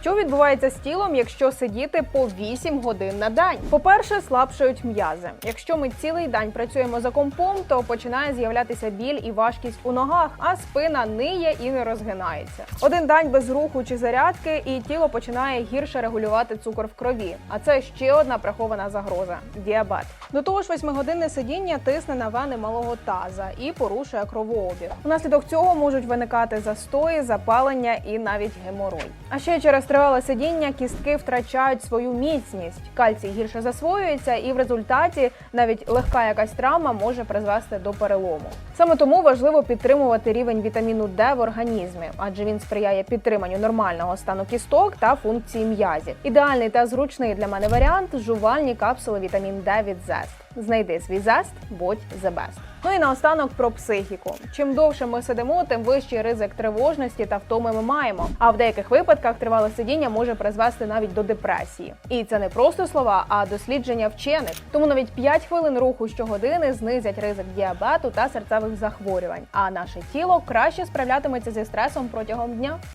Що відбувається з тілом, якщо сидіти по 8 годин на день? По-перше, слабшають м'язи. Якщо ми цілий день працюємо за компом, то починає з'являтися біль і важкість у ногах, а спина ниє і не розгинається. Один день без руху чи зарядки, і тіло починає гірше регулювати цукор в крові. А це ще одна прихована загроза діабет. До того ж, восьмигодинне сидіння тисне на вени малого таза і порушує кровообіг. Унаслідок цього можуть виникати застої, запалення і навіть геморой. А ще через тривале сидіння кістки втрачають свою міцність. Кальцій гірше засвоюється, і в результаті навіть легка якась травма може призвести до перелому. Саме тому важливо підтримувати рівень вітаміну Д в організмі, адже він сприяє підтриманню нормального стану кісток та функції м'язів. Ідеальний та зручний для мене варіант жувальні капсули вітамін Д від Zest. Знайди свій зест, будь the best. Ну і наостанок про психіку. Чим довше ми сидимо, тим вищий ризик тривожності та втоми ми маємо. А в деяких випадках тривале сидіння може призвести навіть до депресії. І це не просто слова, а дослідження вчених. Тому навіть 5 хвилин руху щогодини знизять ризик діабету та серцевих захворювань. А наше тіло краще справлятиметься зі стресом протягом дня.